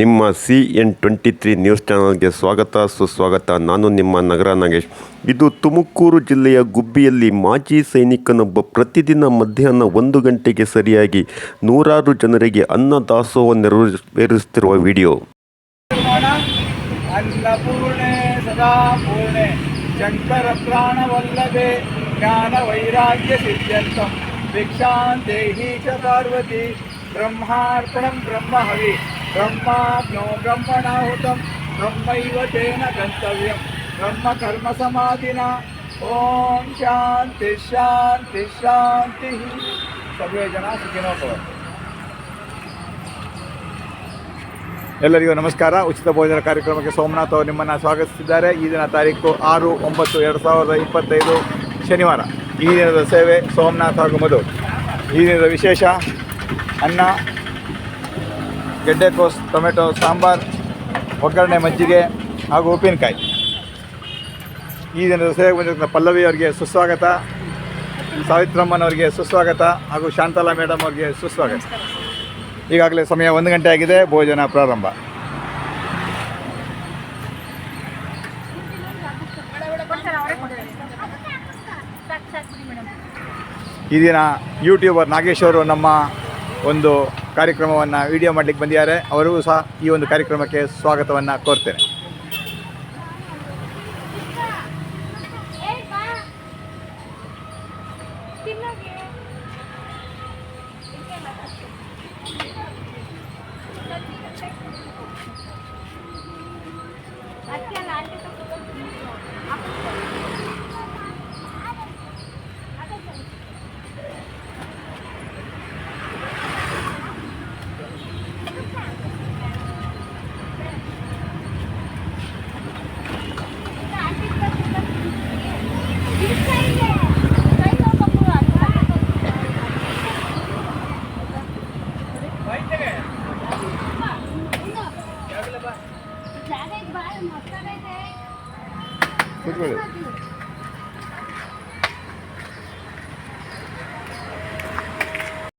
ನಿಮ್ಮ C N twenty three news ಚಾನಲ್ಗೆ ಸ್ವಾಗತ, ಸುಸ್ವಾಗತ. ನಾನು ನಿಮ್ಮ ನಗರ ನಾಗೇಶ್. ಇದು ತುಮಕೂರು ಜಿಲ್ಲೆಯ ಗುಬ್ಬಿಯಲ್ಲಿ ಮಾಜಿ ಸೈನಿಕನೊಬ್ಬ ಪ್ರತಿದಿನ ಮಧ್ಯಾಹ್ನ ಒಂದು ಗಂಟೆಗೆ ಸರಿಯಾಗಿ ನೂರಾರು ಜನರಿಗೆ ಅನ್ನ ದಾಸೋಹ ನೆರವೇರಿಸುತ್ತಿರುವ ವಿಡಿಯೋ. ಬ್ರಹ್ಮಾರ್ಪಣಂ ಬ್ರಹ್ಮಹವಿ ಬ್ರಹ್ಮಾಗ್ನೋ ಬ್ರಹ್ಮಣಾಹುತಂ ಬ್ರಹ್ಮೈವ ತೇನ ಗಂತವ್ಯಂ ಬ್ರಹ್ಮ ಕರ್ಮ ಸಮಾಧಿನ ಓಂ ಶಾಂತಿ ಶಾಂತಿ ಶಾಂತಿ ಸಭೆ ಜನ ಸುಖಿನೋಭವಂತು ಎಲ್ಲರಿಗೂ ನಮಸ್ಕಾರ. ಉಚಿತ ಭೋಜನ ಕಾರ್ಯಕ್ರಮಕ್ಕೆ ಸೋಮನಾಥ್ ಅವರು ನಿಮ್ಮನ್ನು ಸ್ವಾಗತಿಸಿದ್ದಾರೆ. ಈ ದಿನ ತಾರೀಕು ಆರು, ಒಂಬತ್ತು, ಎರಡು ಸಾವಿರದ ಇಪ್ಪತ್ತೈದು ಶನಿವಾರ. ಈ ದಿನದ ಸೇವೆ ಸೋಮನಾಥ್ ಹಾಗೂ ಮಧು. ಈ ದಿನದ ವಿಶೇಷ ಅನ್ನ ಗೆಡ್ಡೆಕೋಸ್ ಟೊಮೆಟೊ, ಸಾಂಬಾರ್, ಒಗ್ಗರಣೆ, ಮಜ್ಜಿಗೆ ಹಾಗೂ ಉಪ್ಪಿನಕಾಯಿ. ಈ ದಿನದ ಸೇವೆಗೆ ಬಂದಿರುವ ಪಲ್ಲವಿ ಅವರಿಗೆ ಸುಸ್ವಾಗತ, ಸಾವಿತ್ರಮ್ಮನವರಿಗೆ ಸುಸ್ವಾಗತ ಹಾಗೂ ಶಾಂತಲಾ ಮೇಡಮ್ ಅವರಿಗೆ ಸುಸ್ವಾಗತ. ಈಗಾಗಲೇ ಸಮಯ ಒಂದು ಗಂಟೆ ಆಗಿದೆ, ಭೋಜನ ಪ್ರಾರಂಭ. ಈ ದಿನ ಯೂಟ್ಯೂಬರ್ ನಾಗೇಶ್ ಅವರು ನಮ್ಮ ಒಂದು ಕಾರ್ಯಕ್ರಮವನ್ನು ವಿಡಿಯೋ ಮಾಡಲಿಕ್ಕೆ ಬಂದಿದ್ದಾರೆ. ಅವರಿಗೂ ಸಹ ಈ ಒಂದು ಕಾರ್ಯಕ್ರಮಕ್ಕೆ ಸ್ವಾಗತವನ್ನು ಕೋರ್ತೇನೆ. ಕೂತ್ಕೊಳ್ಳಿ